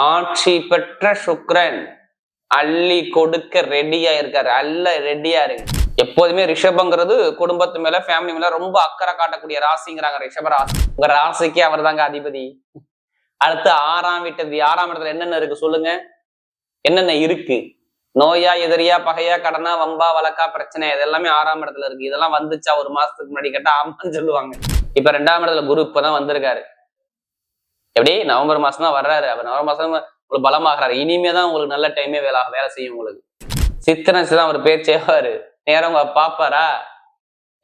ஆட்சி பெற்ற சுக்ரன் அள்ளி கொடுக்க ரெடியா இருக்காரு. அல்ல ரெடியா இருக்கு. எப்போதுமே ரிஷபங்கிறது குடும்பத்து மேல ஃபேமிலி மேல ரொம்ப அக்கறை காட்டக்கூடிய ராசிங்கிறாங்க ரிஷப ராசி. உங்க ராசிக்கே அவர் தாங்க அதிபதி. அடுத்து ஆறாம் வீட்டது ஆறாம் இடத்துல என்னென்ன இருக்கு சொல்லுங்க. என்னென்ன இருக்கு? நோயா எதிரியா பகையா கடனா வம்பா வழக்கா பிரச்சனை இது எல்லாமே ஆறாம் இடத்துல இருக்கு. இதெல்லாம் வந்துச்சா? ஒரு மாசத்துக்கு முன்னாடி கேட்டா ஆமான்னு சொல்லுவாங்க. இப்ப ரெண்டாம் இடத்துல குரு இப்பதான் வந்திருக்காரு. எப்படி? நவம்பர் மாசம் தான் வர்றாரு. அப்ப நவம்பர் மாசம் உங்களுக்கு பலமாகறாரு. இனிமே தான் உங்களுக்கு நல்ல டைமே வேலை வேலை செய்யும் உங்களுக்கு. சித்திரை தான் அவர் பேர் செய்வாரு. நேரம் உங்க பாப்பாரா?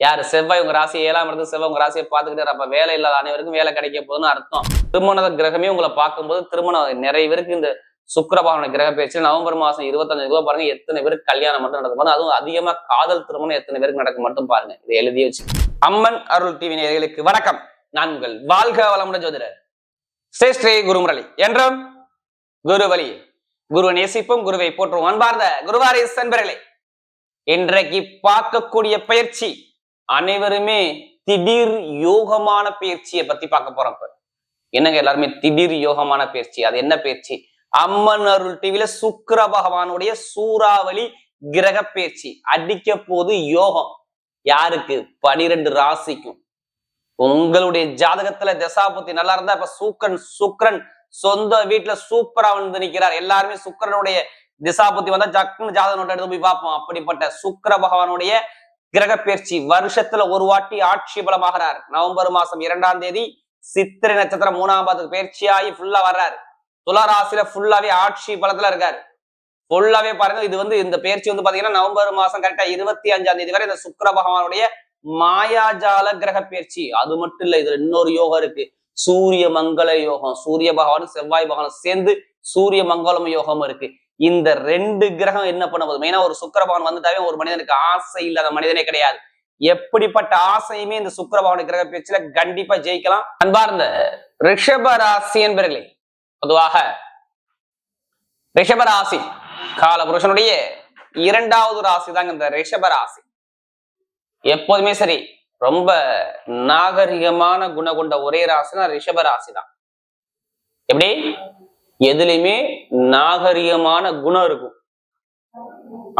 யாரு? செவ்வாய் உங்க ராசி ஏழாம் இடத்துல செவ்வாய் உங்க ராசியை பார்த்துக்கிட்டாரு. அப்ப வேலை இல்லாத அனைவருக்கும் வேலை கிடைக்க போகுதுன்னு அர்த்தம். திருமண கிரகமே உங்களை பார்க்கும்போது திருமணம் நிறைய பேருக்கு இந்த சுக்கரபாவன கிரக பேச்சு. நவம்பர் மாசம் இருபத்தஞ்சு ரூபா பாருங்க எத்தனை பேருக்கு கல்யாணம் மட்டும் நடக்கும் பாருங்க. அதுவும் அதிகமா காதல் திருமணம் எத்தனை பேருக்கு நடக்கும் மட்டும் பாருங்க. இதை எழுதி வச்சு. அம்மன் அருள் டிவி நேர்களுக்கு வணக்கம். நான் உங்கள் வாழ்க வளமுடன் ஜோதிடர். ஸ்ரீ ஸ்ரீ குருமுரளி. என்றும் குரு வழி குருவை நேசிப்போம் குருவை போற்றும் அன்பார்ந்த குருவாரி சென்பர்களே இன்றைக்கு பார்க்கக்கூடிய பயிற்சி அனைவருமே திடீர் யோகமான பயிற்சியை பத்தி பார்க்க போறோம் இப்ப. என்னங்க எல்லாருமே திடீர் யோகமான பயிற்சி? அது என்ன பயிற்சி? அம்மன் அருள் டிவில சுக்கிர பகவானுடைய சூறாவளி கிரக பயிற்சி. அடிக்க போது யோகம். யாருக்கு? பனிரெண்டு ராசிக்கும். உங்களுடைய ஜாதகத்துல தசாபுத்தி நல்லா இருந்தா இப்ப சூக்கன் சுக்ரன் சொந்த வீட்டுல சூப்பரா வந்து நிக்கிறார். எல்லாருமே சுக்கிரனுடைய திசாபுத்தி வந்தா ஜக்குன்னு ஜாதகம் நோட்டை எடுத்து போய் பார்ப்போம். அப்படிப்பட்ட சுக்கர பகவானுடைய கிரக பயிற்சி வருஷத்துல ஒரு வாட்டி ஆட்சி பலமாகிறார். நவம்பர் மாசம் இரண்டாம் தேதி சித்திரை நட்சத்திரம் மூணாம் பாதத்துக்கு பயிற்சியாகி ஃபுல்லா வர்றாரு. துளராசில ஃபுல்லாவே ஆட்சி பலத்துல இருக்காரு. ஃபுல்லாவே பாருங்க இது வந்து இந்த பயிற்சி வந்து பாத்தீங்கன்னா நவம்பர் மாசம் கரெக்டா இருபத்தி அஞ்சாம் தேதி வரை இந்த சுக்கர பகவானுடைய மாயாஜால கிரக பயிற்சி. அது மட்டும் இல்ல இதுல இன்னொரு யோகம் இருக்கு. சூரிய மங்கள யோகம். சூரிய பகவானும் செவ்வாய் பகவானும் சேர்ந்து சூரிய மங்களம் யோகம் இருக்கு. இந்த ரெண்டு கிரகம் என்ன பண்ண போதும் மெயினா ஒரு சுக்கரபகவான் வந்துட்டாவே ஒரு மனிதனுக்கு ஆசை இல்லாத மனிதனே கிடையாது. எப்படிப்பட்ட ஆசையுமே இந்த சுக்கிர கிரக பேச்சுல கண்டிப்பா ஜெயிக்கலாம். அன்பார்ந்த ரிஷப ராசி என்பர்களே பொதுவாக ரிஷப ராசி காலபுருஷனுடைய இரண்டாவது ராசி தாங்க இந்த ரிஷப ராசி. எப்போதுமே சரி ரொம்ப நாகரிகமான குணம் கொண்ட ஒரே ராசினா ரிஷப ராசி தான் எப்படி? எதுலையுமே நாகரிகமான குணம் இருக்கும்.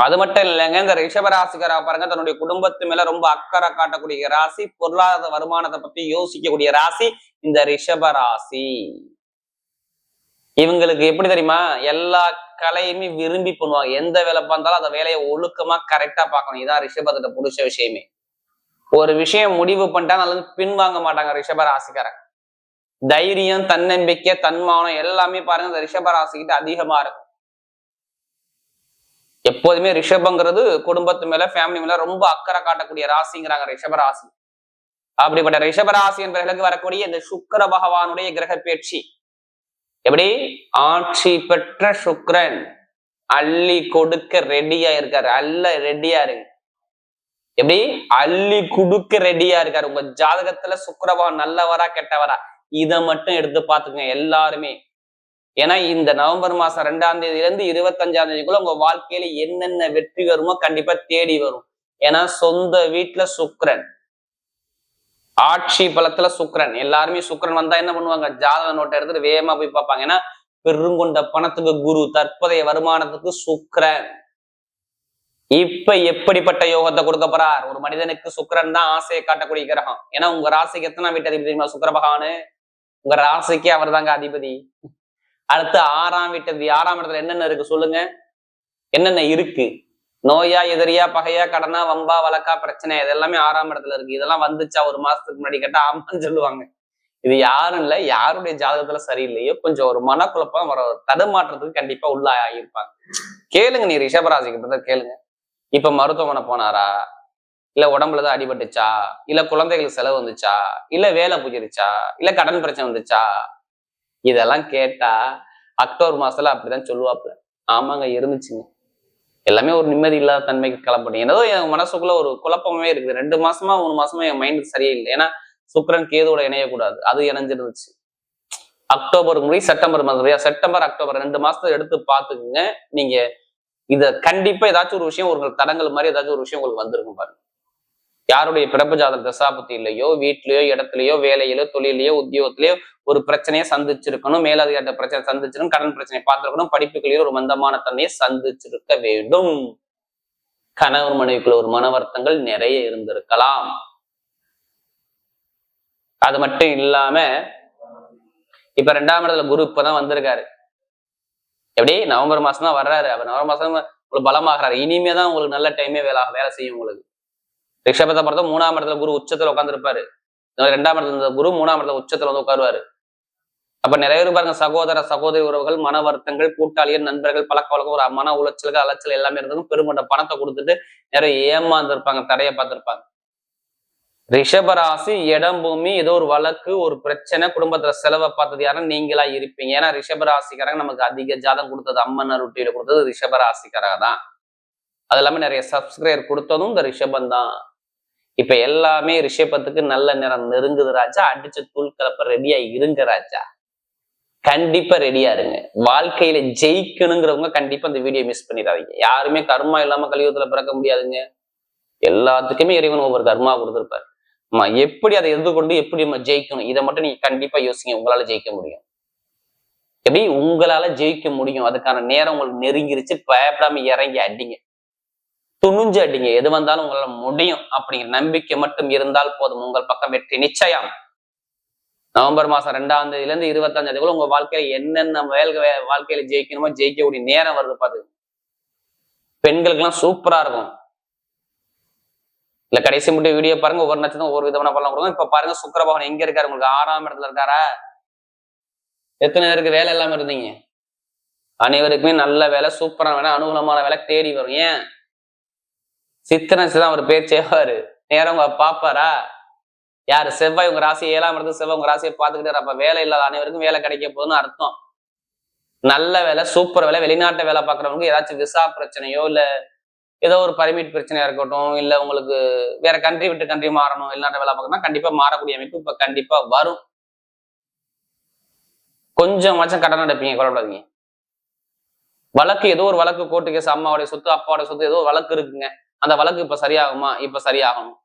அது மட்டும் இல்லைங்க இந்த ரிஷப ராசிக்காரா பாருங்க தன்னுடைய குடும்பத்து மேல ரொம்ப அக்கறை காட்டக்கூடிய ராசி பொருளாதார வருமானத்தை பத்தி யோசிக்கக்கூடிய ராசி இந்த ரிஷப ராசி. இவங்களுக்கு எப்படி தெரியுமா எல்லா கலையுமே விரும்பி பண்ணுவாங்க. எந்த வேலை பார்த்தாலும் அந்த வேலையை ஒழுக்கமா கரெக்டா பார்க்கணும். இதான் ரிஷபத்திட்ட புடிச்ச விஷயமே. ஒரு விஷயம் முடிவு பண்ணிட்டா நல்லது பின்வாங்க மாட்டாங்க ரிஷப ராசிக்காரங்க. தைரியம் தன்னம்பிக்கை தன்மானம் எல்லாமே பாருங்க இந்த ரிஷப ராசிக்கிட்ட அதிகமா இருக்கும். எப்போதுமே ரிஷபங்கிறது குடும்பத்து மேல ஃபேமிலி மேல ரொம்ப அக்கறை காட்டக்கூடிய ராசிங்கிறாங்க ரிஷப ராசி. அப்படிப்பட்ட ரிஷபராசி என்பவர்களுக்கு வரக்கூடிய இந்த சுக்கர பகவானுடைய கிரக பேச்சு. எப்படி? ஆட்சி பெற்ற சுக்கரன் அள்ளி கொடுக்க ரெடியா இருக்காரு. அல்ல ரெடியா இருக்கு எப்படி? அள்ளி குடுக்க ரெடியா இருக்காரு. உங்க ஜாதகத்துல சுக்கரவா நல்லவரா கெட்டவரா? இதை மட்டும் எடுத்து பாத்துங்க எல்லாருமே. ஏன்னா இந்த நவம்பர் மாசம் ரெண்டாம் தேதியில இருந்து இருபத்தஞ்சாம் தேதிக்குள்ள உங்க வாழ்க்கையில என்னென்ன வெற்றி வருமோ கண்டிப்பா தேடி வரும். ஏன்னா சொந்த வீட்டுல சுக்கரன். ஆட்சி பலத்துல சுக்கரன். எல்லாருமே சுக்கரன் வந்தா என்ன பண்ணுவாங்க? ஜாதக நோட்டை எடுத்துட்டு வேகமா போய் பார்ப்பாங்க. ஏன்னா பெருங்கொண்ட பணத்துக்கு குரு தற்போதைய வருமானத்துக்கு சுக்கரன். இப்ப எப்படிப்பட்ட யோகத்தை கொடுக்க போறார்? ஒரு மனிதனுக்கு சுக்கரன் தான் ஆசையை காட்டக்கூடிய கிரகம். ஏன்னா உங்க ராசிக்கு எத்தனை வீட்டு அதிபதி தெரியுமா? சுக்கர பகவானு. உங்க ராசிக்கு அவர் தாங்க அதிபதி. அடுத்து ஆறாம் வீட்டு ஆறாம் இடத்துல என்னென்ன இருக்கு சொல்லுங்க. என்னென்ன இருக்கு? நோயா எதிரியா பகையா கடனா வம்பா வழக்கா பிரச்சனை இதெல்லாமே ஆறாம் இடத்துல இருக்கு. இதெல்லாம் வந்துச்சா? ஒரு மாசத்துக்கு முன்னாடி கேட்டா ஆமான்னு சொல்லுவாங்க. இது யாரும் இல்லை. யாருடைய ஜாதகத்துல சரியில்லையோ கொஞ்சம் ஒரு மனக்குழப்பம் வர தடுமாற்றத்துக்கு கண்டிப்பா உள்ளாயிருப்பாங்க. கேளுங்க நீ ரிஷபராசிக்கு பத்தி கேளுங்க. இப்ப மருத்துவமனை போனாரா? இல்ல உடம்புல தான் அடிபட்டுச்சா? இல்ல குழந்தைகளுக்கு செலவு வந்துச்சா? இல்ல வேலை புகிருச்சா இல்ல கடன் பிரச்சனை வந்துச்சா? இதெல்லாம் கேட்டா அக்டோபர் மாசத்துல அப்படிதான் சொல்லுவாப்புல ஆமாங்க இருந்துச்சுங்க. எல்லாமே ஒரு நிம்மதி இல்லாத தன்மைக்கு கிளம்பணும் ஏதோ என் மனசுக்குள்ள ஒரு குழப்பமே இருக்குது. ரெண்டு மாசமா மூணு மாசமா என் மைண்டுக்கு சரியில்லை. ஏன்னா சுக்கரன் கேதோட இணையக்கூடாது. அது இணைஞ்சிருந்துச்சு. அக்டோபர் முடி செப்டம்பர் மாதம் செப்டம்பர் அக்டோபர் ரெண்டு மாசத்தை எடுத்து பாத்துக்குங்க நீங்க இத கண்டிப்பா ஏதாச்சும் ஒரு விஷயம் உங்களுக்கு தடங்கள் மாதிரி ஏதாச்சும் ஒரு விஷயம் உங்களுக்கு வந்திருக்கும் பாருங்க. யாருடைய பிறப்பு ஜாதக தசாபத்தி இல்லையோ வீட்லயோ இடத்துலயோ வேலையிலோ தொழிலையோ உத்தியோகத்திலயோ ஒரு பிரச்சனையை சந்திச்சிருக்கணும் மேலதிகார பிரச்சனை சந்திச்சிருக்கணும் கடன் பிரச்சனையை பார்த்திருக்கணும் படிப்புகளில் ஒரு மந்தமான தன்மையை சந்திச்சிருக்க வேண்டும். கணவர் மனைவிக்குள்ள ஒரு மனவர்த்தங்கள் நிறைய இருந்திருக்கலாம். அது மட்டும் இல்லாம இப்ப ரெண்டாம் இடத்துல குரு இப்பதான் வந்திருக்காரு. எப்படி நவம்பர் மாசம் தான் வர்றாரு. அப்ப நவம்பர் மாசம் உங்களுக்கு பலமாகறாரு. இனிமே தான் உங்களுக்கு நல்ல டைமே வேலை வேலை செய்யும் உங்களுக்கு. ரிஷபத்தை பொறுத்த மூணாம் இடத்துல குரு உச்சத்துல உட்காந்துருப்பாரு ரெண்டாம் இடத்துல இருந்த குரு மூணாம் இடத்துல உச்சத்துல வந்து உட்காருவாரு. அப்ப நிறைய பேர் பாருங்க சகோதர சகோதரி உறவுகள் மன வருத்தங்கள் கூட்டாளிகள் நண்பர்கள் பழக்க வழக்கம் ஒரு மன உளைச்சலுக்கு அலைச்சல் எல்லாமே இருந்ததும் பெருமண்ட பணத்தை கொடுத்துட்டு நிறைய ஏமாந்து இருப்பாங்க தடைய பார்த்திருப்பாங்க. ரிஷபராசி இடம் பூமி ஏதோ ஒரு வழக்கு ஒரு பிரச்சனை குடும்பத்துல செலவை பார்த்தது யாரும் நீங்களா இருப்பீங்க. ஏன்னா ரிஷபராசிக்காரங்க நமக்கு அதிக ஜாதம் கொடுத்தது அம்மன் ரொட்டியில கொடுத்தது ரிஷபராசிக்காரங்க தான். அது இல்லாம நிறைய சப்ஸ்கிரைபர் கொடுத்ததும் இந்த ரிஷபம் தான். இப்ப எல்லாமே ரிஷபத்துக்கு நல்ல நேரம் நெருங்குது ராஜா. அடிச்ச தூள் கலப்ப ரெடியா இருங்க ராஜா. கண்டிப்பா ரெடியா இருங்க. வாழ்க்கையில ஜெயிக்கணுங்கிறவங்க கண்டிப்பா இந்த வீடியோ மிஸ் பண்ணிடாதீங்க. யாருமே கர்மா இல்லாம கலியுகத்துல பிறக்க முடியாதுங்க. எல்லாத்துக்குமே இறைவன் ஒவ்வொரு கர்மா கொடுத்துருப்பாரு. அம்மா எப்படி அதை எதிர்கொண்டு எப்படி நம்ம ஜெயிக்கணும் இதை மட்டும் நீங்க கண்டிப்பா யோசிங்க உங்களால ஜெயிக்க முடியும். எப்படி? உங்களால ஜெயிக்க முடியும். அதுக்கான நேரம் உங்களுக்கு நெருங்கிருச்சு பயப்படாம இறங்கி அடிங்க. துணிஞ்சு அடிங்க. எது வந்தாலும் உங்களால முடியும் அப்படிங்கிற நம்பிக்கை மட்டும் இருந்தால் போதும். உங்கள் பக்கம் வெற்றி நிச்சயம். நவம்பர் மாசம் ரெண்டாம் தேதியில இருந்து இருபத்தஞ்சாம் தேதிக்குள்ள உங்க வாழ்க்கையில என்னென்ன வேலை வாழ்க்கையில ஜெயிக்கணுமோ ஜெயிக்கக்கூடிய நேரம் வருது பாது பெண்களுக்கு எல்லாம் சூப்பரா இருக்கும். இல்ல கடைசி மட்டும் வீடியோ பாருங்க. ஒவ்வொரு நட்சத்திரம் ஒவ்வொரு விதமான பலன் கொடுக்கும். இப்ப பாருங்க சுக்கரபவன் எங்க இருக்காரு உங்களுக்கு? ஆறாம் இடத்துல இருக்காரா? எத்தனை பேருக்கு வேலை இல்லாம இருந்தீங்க? அனைவருக்குமே நல்ல வேலை சூப்பரான வேலை அனுகூலமான வேலை தேடி வரும். ஏன்? சித்திரன் தான் அவர் பேர் செய்வாரு நேரம் உங்க பாப்பாரா? யாரு? செவ்வாய் உங்க ராசி ஏழாம் இடத்துல செவ்வாய் உங்க ராசியை பார்த்துக்கிட்டு அப்ப வேலை இல்லாத அனைவருக்கும் வேலை கிடைக்க போகுதுன்னு அர்த்தம். நல்ல வேலை சூப்பர் வேலை வெளிநாட்டு வேலை பாக்குறவங்களுக்கு ஏதாச்சும் விசா பிரச்சனையோ இல்ல ஏதோ ஒரு பர்மிட் பிரச்சனையா இருக்கட்டும் இல்ல உங்களுக்கு வேற கண்ட்ரி விட்டு கண்ட்ரி மாறணும் வெளிநாட்டு வேலை பார்க்கணும் கண்டிப்பா மாறக்கூடிய அமைப்பு இப்ப கண்டிப்பா வரும். கொஞ்சமாச்சும் கடன் எடுப்பீங்க கொள்ளப்படாதீங்க வழக்கு ஏதோ ஒரு வழக்கு கோர்ட்டு கேஸ் அம்மாவுடைய சொத்து அப்பாவுடைய சொத்து ஏதோ ஒரு வழக்கு இருக்குங்க. அந்த வழக்கு இப்ப சரியாகுமா? இப்ப சரியாகணும்.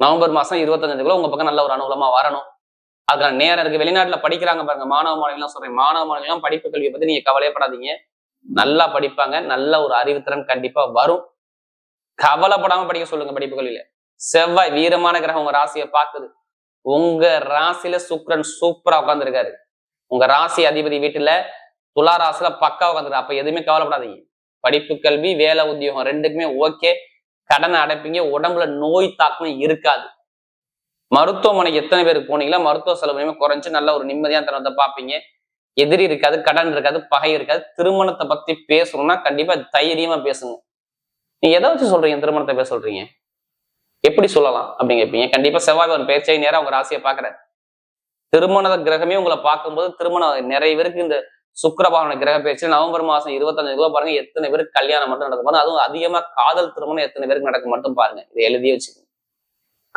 நவம்பர் மாசம் இருபத்தஞ்சுக்குள்ள உங்க பக்கம் நல்ல ஒரு அனுகூலமா வரணும். அதுக்கான நேரம் இருக்கு. வெளிநாட்டுல படிக்கிறாங்க பாருங்க. மாணவ மாணவிகள்லாம் சொல்றேன். மாணவ மாணவிகள்லாம் படிப்பு கல்வியை பத்தி நீங்க கவலைப்படாதீங்க நல்லா படிப்பாங்க நல்ல ஒரு அறிவுத்திறன் கண்டிப்பா வரும். கவலைப்படாம படிக்க சொல்லுங்க படிப்பு செவ்வாய் வீரமான கிரகம் உங்க ராசியை பார்க்குது. உங்க ராசியில சுக்ரன் சூப்பரா உட்காந்துருக்காரு உங்க ராசி அதிபதி வீட்டுல துலா ராசியில பக்கா உட்காந்துருக்கு அப்ப எதுவுமே கவலைப்படாதீங்க. படிப்பு கல்வி வேலை உத்தியோகம் ரெண்டுக்குமே ஓகே கடனை அடைப்பீங்க. உடம்புல நோய் தாக்கம் இருக்காது. மருத்துவமனை எத்தனை பேருக்கு போனீங்களா மருத்துவ செலவுமே குறைஞ்சு நல்ல ஒரு நிம்மதியான தருணத்தை பார்ப்பீங்க. எதிரி இருக்காது கடன் இருக்காது பகை இருக்காது. திருமணத்தை பத்தி பேசணும்னா கண்டிப்பா தைரியமா பேசுங்க. நீங்க எதை வச்சு சொல்றீங்க? திருமணத்தை பேச சொல்றீங்க? எப்படி சொல்லலாம் அப்படின்னு கேட்பீங்க. கண்டிப்பா செவ்வாய் ஒரு பேச்சை நேரம் உங்க ராசியை பாக்குற திருமண கிரகமே உங்களை பார்க்கும்போது திருமணம் நிறைய பேருக்கு இந்த சுக்கரபாவன கிரக பேச்சு நவம்பர் மாசம் இருபத்தஞ்சு ரூபா பாருங்க எத்தனை பேருக்கு கல்யாணம் மட்டும் நடக்கும் பாருங்க அதுவும் அதிகமா காதல் திருமணம் எத்தனை பேருக்கு நடக்க மட்டும் பாருங்க. இதை எழுதியே வச்சுக்கோங்க.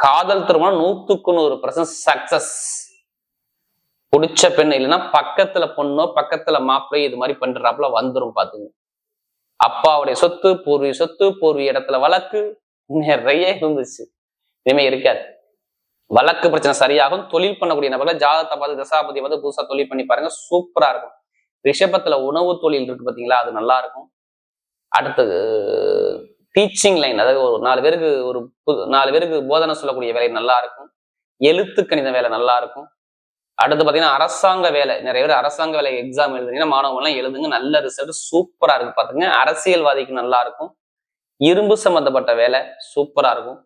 காதல் திருமணம் நூத்துக்கு நூறு பர்சன்ட் சக்சஸ் பிடிச்ச பெண் இல்லைன்னா பக்கத்துல பொண்ணோ பக்கத்துல மாப்பிள்ளையோ இது மாதிரி பண்றாப்புல வந்துடும் பாத்துங்க. அப்பாவுடைய சொத்து பூர்வீக சொத்து பூர்வீக இடத்துல வழக்கு நிறைய இருந்துச்சு. இனிமே இருக்காது. வழக்கு பிரச்சனை சரியாகும். தொழில் பண்ணக்கூடிய நபர்ல ஜாதகத்தை பார்த்து தசாபதி வந்து புதுசா தொழில் பண்ணி பாருங்க சூப்பரா இருக்கும். ரிஷபத்துல உணவு தொழில் இருக்கு பாத்தீங்களா அது நல்லா இருக்கும். அடுத்தது டீச்சிங் லைன் அதாவது ஒரு நாலு பேருக்கு ஒரு புது நாலு பேருக்கு போதனை சொல்லக்கூடிய வேலை நல்லா இருக்கும். எழுத்து கணித வேலை நல்லா இருக்கும். அடுத்து பாத்தீங்கன்னா அரசாங்க வேலை. நிறைய பேர் அரசாங்க வேலை எக்ஸாம் எழுதுனீங்கன்னா மாணவங்கள்லாம் எழுதுங்க நல்ல ரிசல்ட் சூப்பரா இருக்கு பாத்துங்க. அரசியல்வாதிக்கு நல்லா இருக்கும். இரும்பு சம்மந்தப்பட்ட வேலை சூப்பரா இருக்கும்.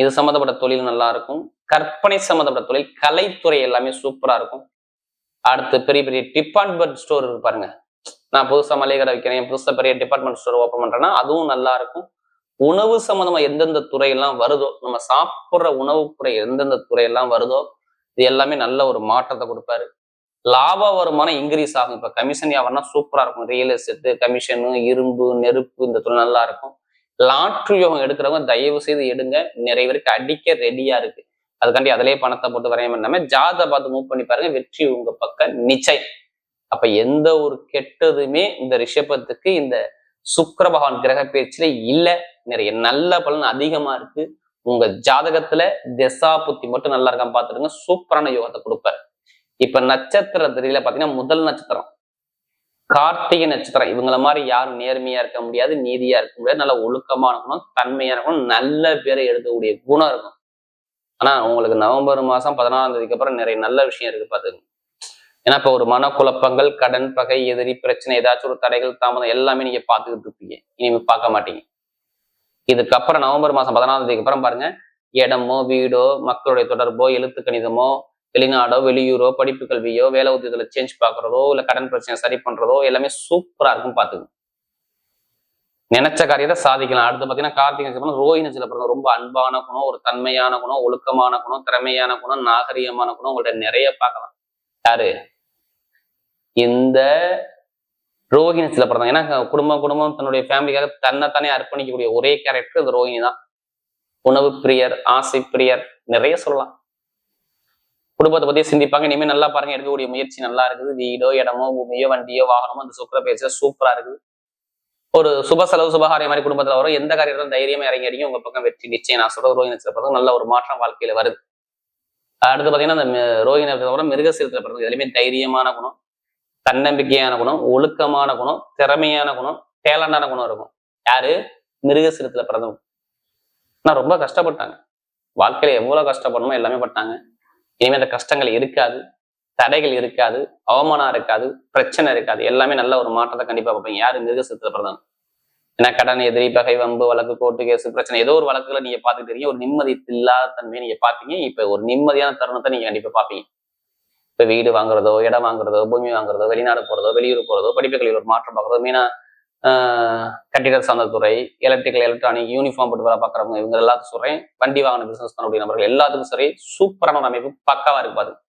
இது சம்மந்தப்பட்ட தொழில் நல்லா இருக்கும். கற்பனை சம்மந்தப்பட்ட தொழில் கலைத்துறை எல்லாமே சூப்பரா இருக்கும். அடுத்து பெரிய பெரிய டிபார்ட்மெண்ட் ஸ்டோர் இருப்பாருங்க பாருங்க. நான் புதுசா மளிகை கடை வைக்கிறேன் புதுசாக பெரிய டிபார்ட்மெண்ட் ஸ்டோர் ஓப்பன் பண்ணுறேன்னா அதுவும் நல்லா இருக்கும். உணவு சம்மந்தமாக எந்தெந்த துறையெல்லாம் வருதோ நம்ம சாப்பிட்ற உணவு எந்தெந்த துறையெல்லாம் வருதோ இது எல்லாமே நல்ல ஒரு மாற்றத்தை கொடுப்பாரு. லாப வருமானம் இன்க்ரீஸ் ஆகும். இப்ப கமிஷன் வியாபாரம்னா சூப்பரா இருக்கும். ரியல் எஸ்டேட் கமிஷனு இரும்பு நெருப்பு இந்த தொழில் நல்லா இருக்கும். லாட்ரி யோகம் எடுக்கிறவங்க தயவு செய்து எடுங்க. நிறைய பேருக்கு அடிக்க ரெடியா இருக்கு. அதுக்காண்டி அதிலே பணத்தை போட்டு வரையாம நம்ம ஜாத பார்த்து மூவ் பண்ணி பாருங்க. வெற்றி உங்க பக்கம் நிச்சயம். அப்ப எந்த ஒரு கெட்டதுமே இந்த ரிஷபத்துக்கு இந்த சுக்கர பகவான் கிரக பேச்சுல இல்ல. நிறைய நல்ல பலன் அதிகமா இருக்கு. உங்க ஜாதகத்துல திசா புத்தி மட்டும் நல்லா இருக்கான்னு பாத்துருங்க சூப்பரான யோகத்தை கொடுப்பாரு. இப்ப நட்சத்திர திரியில பாத்தீங்கன்னா முதல் நட்சத்திரம். கார்த்திகை நட்சத்திரம். இவங்கள மாதிரி யாரும் நேர்மையா இருக்க முடியாது நீதியா இருக்க முடியாது. நல்ல ஒழுக்கமா இருக்கணும் தன்மையா இருக்கணும் நல்ல பேரை எழுதக்கூடிய குணம் இருக்கும். ஆனா உங்களுக்கு நவம்பர் மாசம் பதினாறாம் தேதிக்கு அப்புறம் நிறைய நல்ல விஷயம் இருக்கு பாத்துங்க ஏன்னா இப்ப ஒரு மனக்குழப்பங்கள் கடன் பகை எதிரி பிரச்சனை ஏதாச்சும் ஒரு தடைகள் தாமதம் எல்லாமே நீங்க பாத்துக்கிட்டு இருப்பீங்க. இனிமே பார்க்க மாட்டீங்க. இதுக்கப்புறம் நவம்பர் மாசம் பதினாலாம் தேதிக்கு அப்புறம் பாருங்க. இடமோ வீடோ மக்களுடைய தொடர்போ எழுத்து கணிதமோ வெளிநாடோ வெளியூரோ படிப்பு கல்வியோ வேலை உத்தியத்துல சேஞ்ச் பார்க்கறதோ இல்ல கடன் பிரச்சனை சரி பண்றதோ எல்லாமே சூப்பரா இருக்கும் பாத்துக்கணும் நினைச்ச காரியத்தை சாதிக்கலாம். அடுத்து பாத்தீங்கன்னா கார்த்திகை நட்சத்திரம் ரோஹி நட்சத்திரம் பிறந்த ரொம்ப அன்பான குணம் ஒரு தன்மையான குணம் ஒழுக்கமான குணம் திறமையான குணம் நாகரிகமான குணம் உங்கள்ட்ட நிறைய பார்க்கலாம். யாரு? இந்த ரோஹிணத்துல பிறந்தாங்க ஏன்னா குடும்பம் குடும்பம் தன்னுடைய ஃபேமிலிக்காக தன்னைத்தானே அர்ப்பணிக்கக்கூடிய ஒரே கேரக்டர் அது ரோஹிணி தான். உணவு பிரியர் ஆசை பிரியர் நிறைய சொல்லலாம். குடும்பத்தை பத்தி சிந்திப்பாங்க. இனிமே நல்லா பாருங்க எடுக்கக்கூடிய முயற்சி நல்லா இருக்குது. வீடோ இடமோ பூமியோ வண்டியோ வாகனமோ அந்த சுக்கர பயிற்சியில சூப்பரா இருக்குது. ஒரு சுப செலவு சுபகாரியம் மாதிரி குடும்பத்துல வரும். எந்த காரியத்திலும் தைரியமா இறங்கி அடிக்கும் உங்க பக்கம் வெற்றி நிச்சயம். நான் சொல்ற ரோஹிணி பிறகு நல்ல ஒரு மாற்றம் வாழ்க்கையில வருது. அடுத்து பாத்தீங்கன்னா அந்த மி- ரோஹிணி மிருகசீரத்துல பிறகு எதுலையுமே தைரியமான குணம். தன்னம்பிக்கையான குணம் ஒழுக்கமான குணம் திறமையான குணம் டேலண்டான குணம் இருக்கும். யாரு? மிருகசிரத்துல பிறந்தவங்க. ஆனா ரொம்ப கஷ்டப்பட்டாங்க. வாழ்க்கையில எவ்வளவு கஷ்டப்படணுமோ எல்லாமே பட்டாங்க. இனிமே அந்த கஷ்டங்கள் இருக்காது. தடைகள் இருக்காது. அவமானம் இருக்காது. பிரச்சனை இருக்காது. எல்லாமே நல்ல ஒரு மாற்றத்தை கண்டிப்பா பார்ப்பீங்க. யாரு? மிருகசிரத்துல பிறந்தவங்க. ஏன்னா கடன் எதிரி பகை வம்பு வழக்கு கோர்ட்டு கேஸ் பிரச்சனை ஏதோ ஒரு வழக்குல நீங்க பாத்துட்டு ஒரு நிம்மதி இல்லாத தன்மையை நீங்க பாப்பீங்க இப்ப ஒரு நிம்மதியான தருணத்தை நீங்க கண்டிப்பா பாப்பீங்க இப்போ வீடு வாங்குறதோ இடம் வாங்குறதோ பூமி வாங்குறதோ வெளிநாடு போறதோ வெளியூர் போறதோ படிப்புகளில் ஒரு மாற்றம் பார்க்கறதோ மீனா கட்டிட சார்ந்த துறை எலக்ட்ரிக்கல் எலக்ட்ரானிக் யூனிஃபார்ம் போட்டு வேலை பார்க்குறவங்க இவங்க எல்லாத்துக்கும் சொல்றேன். வண்டி வாகன பிசினஸ் பண்ணக்கூடிய நபர்கள் எல்லாத்துக்கும் சரி சூப்பரான ஒரு அமைப்பு பக்காவாக இருக்கு